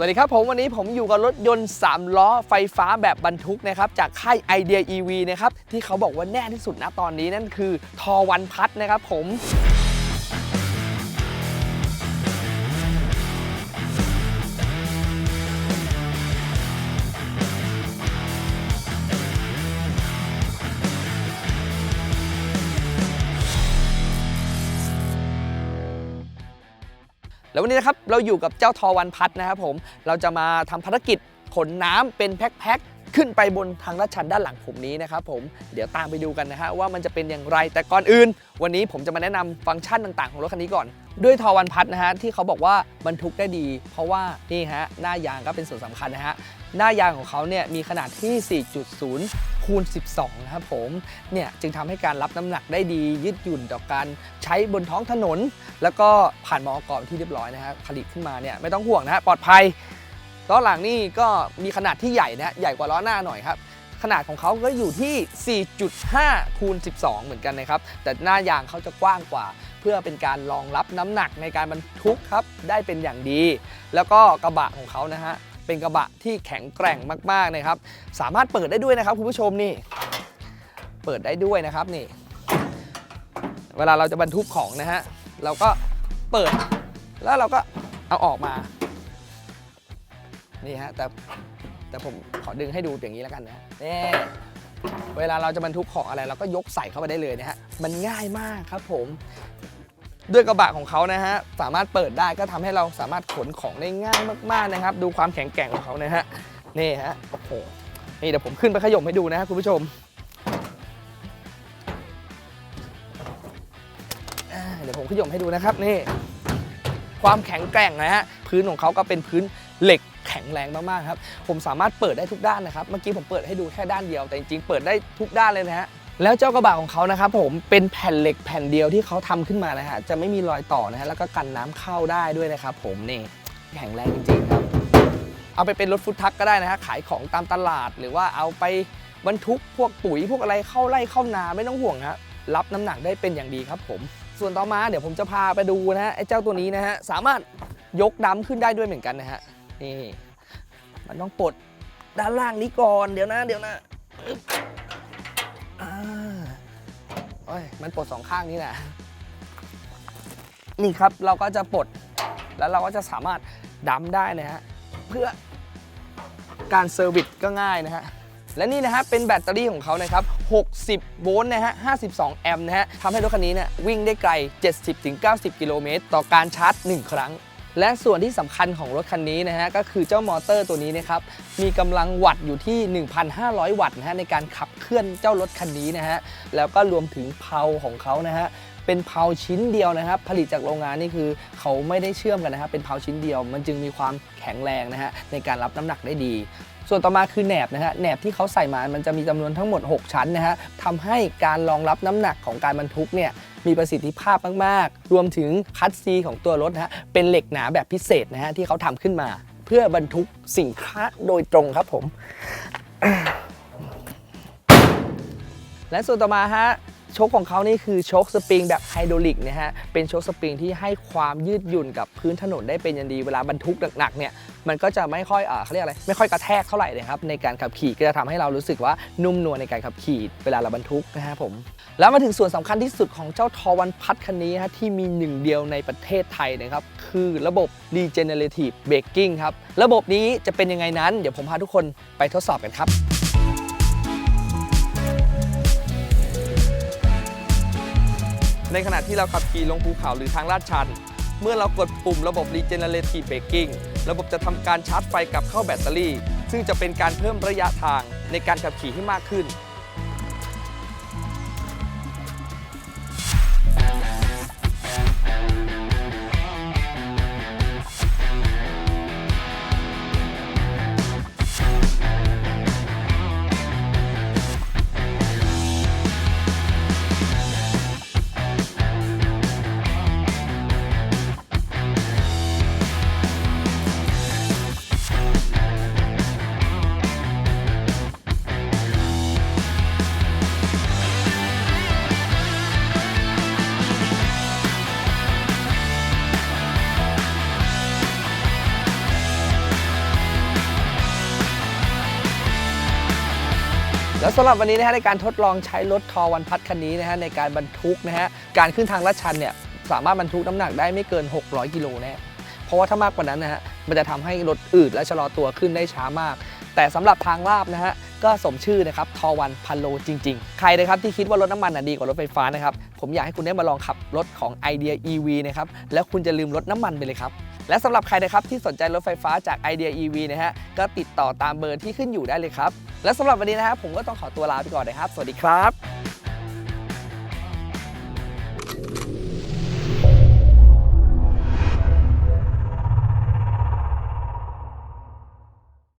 สวัสดีครับผมวันนี้ผมอยู่กับรถยนต์ 3 ล้อไฟฟ้าแบบบรรทุกนะครับจากค่ายไอเดีย EV นะครับที่เขาบอกว่าแน่ที่สุดนะตอนนี้นั่นคือทอวันพัดนะครับผม แล้ววันนี้นะครับเราอยู่กับเจ้าทอวันพัดนะครับผมเราจะมาทำภารกิจขนน้ำเป็นแพ็คๆขึ้นไปบนทางลาดชันด้านหลังผมนี้นะครับผมเดี๋ยวตามไปดูกันนะฮะว่ามันจะเป็นอย่างไรแต่ก่อนอื่น วันนี้ผมจะมาแนะนำฟังก์ชันต่างๆ ของรถคันนี้ก่อนด้วยทอวันพัดนะฮะที่เขาบอกว่าบรรทุกได้ดี เพราะว่านี่ฮะหน้ายางก็เป็นส่วนสำคัญนะฮะ หน้ายางของเขาเนี่ยมีขนาดที่ 4.0 คูณ 12 นะครับผมเนี่ยจึงทำให้การรับน้ำหนักได้ดียืดหยุ่นต่อการใช้บนท้องถนน แล้วก็ผ่านมอกรที่เรียบร้อยนะฮะผลิตขึ้นมาเนี่ยไม่ต้องห่วงนะฮะปลอดภัยล้อหลังนี่ก็มีขนาดที่ใหญ่นะฮะใหญ่กว่าล้อหน้าหน่อยครับขนาดของเขาก็อยู่ที่ 4.5 คูณ 12 เหมือนกันนะครับ แต่หน้ายางเขาจะกว้างกว่า เพื่อเป็นการรองรับน้ำหนักในการบรรทุกครับ ได้เป็นอย่างดี แล้วก็กระบะของเขานะฮะ เป็นกระบะที่แข็งแกร่งมากๆนะครับ สามารถเปิดได้ด้วยนะครับคุณผู้ชมนี่ เปิดได้ด้วยนะครับนี่ เวลาเราจะบรรทุกของนะฮะเราก็เปิด แล้วเราก็เอาออกมา นี่ฮะแต่แต่ผมขอดึงให้ดูอย่างนี้แล้วกันนะนี่เวลาเราจะบรรทุกของอะไรเราก็ยกใส่เข้าไปได้เลยนะฮะมันง่ายมากครับผม ด้วยกระบะของเขานะฮะสามารถเปิดได้ก็ทำให้เราสามารถขนของได้ง่ายมากๆนะครับ ดูความแข็งแกร่งของเขานะฮะนี่ฮะโอ้โหนี่เดี๋ยวผมขึ้นไปขย่มให้ดูนะฮะคุณผู้ชมเดี๋ยวผมขย่มให้ดูนะครับนี่ความแข็งแกร่งนะฮะพื้นของเขาก็เป็นพื้นเหล็กแข็งแรงมากๆครับ ผมสามารถเปิดได้ทุกด้านนะครับ เมื่อกี้ผมเปิดให้ดูแค่ด้านเดียว แต่จริงๆ เปิดได้ทุกด้านเลยนะฮะ แล้วเจ้ากระบะของเขานะครับผมเป็นแผ่นเหล็กแผ่นเดียวที่เขาทำขึ้นมานะฮะจะไม่มีรอยต่อนะฮะแล้วก็กันน้ำเข้าได้ด้วยนะครับผมนี่แข็งแรงจริงๆครับ เอาไปเป็นรถฟุตทักก็ได้นะฮะขายของตามตลาด หรือว่าเอาไปบรรทุกพวกปุ๋ยพวกอะไรเข้าไร่เข้านาไม่ต้องห่วงฮะรับน้ำหนักได้เป็นอย่างดีครับผม ส่วนต่อมาเดี๋ยวผมจะพาไปดูนะฮะไอ้เจ้าตัวนี้นะฮะสามารถยกดำขึ้นได้ด้วยเหมือนกันนะฮะนี่มันต้องปลดด้านล่างนี้ก่อนเดี๋ยวนะเดี๋ยวนะ โอ้ยมันปลดสองข้างนี้นะนี่ครับเราก็จะปลด แล้วเราก็จะสามารถดำได้นะฮะ เพื่อการเซอร์วิสก็ง่ายนะฮะ และนี่นะฮะเป็นแบตเตอรี่ของเขานะครับ 60 โวลต์นะฮะ 52 แอมป์นะฮะทำให้รถคันนี้เนี่ยวิ่งได้ไกล 70-90 กิโลเมตรต่อการชาร์จ 1 ครั้ง และส่วนที่สำคัญของรถคันนี้นะฮะก็คือเจ้ามอเตอร์ตัวนี้นะครับมีกำลังวัตต์อยู่ที่ 1,500 วัตต์นะฮะในการขับเคลื่อนเจ้ารถคันนี้นะฮะแล้วก็รวมถึงเพลาของเขานะฮะเป็นเพลาชิ้นเดียวนะครับ ผลิตจากโรงงานนี่คือเขาไม่ได้เชื่อมกันนะครับเป็นเพลาชิ้นเดียว มันจึงมีความแข็งแรงนะฮะในการรับน้ำหนักได้ดี ส่วนต่อมาคือแหนบนะฮะแหนบที่เขาใส่มา มันจะมีจำนวนทั้งหมด 6 ชั้นนะฮะทำให้การรองรับน้ำหนักของการบรรทุกเนี่ยมีประสิทธิภาพมาก ๆ รวมถึงคัตซีของตัวรถนะฮะเป็นเหล็กหนาแบบพิเศษนะฮะที่เขาทำขึ้นมา เพื่อบรรทุกสินค้าโดยตรงครับผม และส่วนต่อมาฮะ ชคของเขานี่คือโชคสปริงแบบไฮดรอลิกนะฮะ เป็นโชคสปริงที่ให้ความยืดหยุ่นกับพื้นถนนได้เป็นอย่างดีเวลาบรรทุกหนักๆเนี่ยมันก็จะไม่ค่อยเออเขาเรียกอะไรไม่ค่อยกระแทกเท่าไหร่เลยครับในการขับขี่ก็จะทำให้เรารู้สึกว่านุ่มนวลในการขับขี่เวลาเราบรรทุกนะฮะผมแล้วมาถึงส่วนสำคัญที่สุดของเจ้าทอวันพัดคันนี้ฮะที่มีหนึ่งเดียวในประเทศไทยนะครับคือระบบ regenerative braking ครับระบบนี้จะเป็นยังไงนั้น เดี๋ยวผมพาทุกคนไปทดสอบกันครับ ในขณะที่เราขับขี่ลงภูเขาหรือทางลาดชัน เมื่อเรากดปุ่มระบบ Regenerative Braking ระบบจะทำการชาร์จไฟกลับเข้าแบตเตอรี่ ซึ่งจะเป็นการเพิ่มระยะทางในการขับขี่ให้มากขึ้น แล้วสำหรับวันนี้นะฮะในการทดลองใช้รถทอวันพัดคันนี้นะฮะในการบรรทุกนะฮะการขึ้นทางลาดชันเนี่ยสามารถบรรทุกน้ำหนักได้ไม่เกิน 600 กิโลแน่เพราะว่าถ้ามากกว่านั้นนะฮะมันจะทำให้รถอืดและชะลอตัวขึ้นได้ช้ามาก แต่สำหรับทางลาบนะฮะ ก็สมชื่อนะครับทอวันพันโลจริง ๆ ใครนะครับที่คิดว่ารถน้ำมันดีกว่ารถไฟฟ้านะครับผมอยากให้คุณได้มาลองขับรถของไอเดีย EV นะครับแล้วคุณจะลืมรถน้ำมันไปเลยครับและสำหรับใครนะครับที่สนใจรถไฟฟ้าจากไอเดีย EV นะฮะก็ติดต่อตามเบอร์ที่ขึ้นอยู่ได้เลยครับและสำหรับวันนี้นะครับผมก็ต้องขอตัวลาไปก่อนนะครับ สวัสดีครับ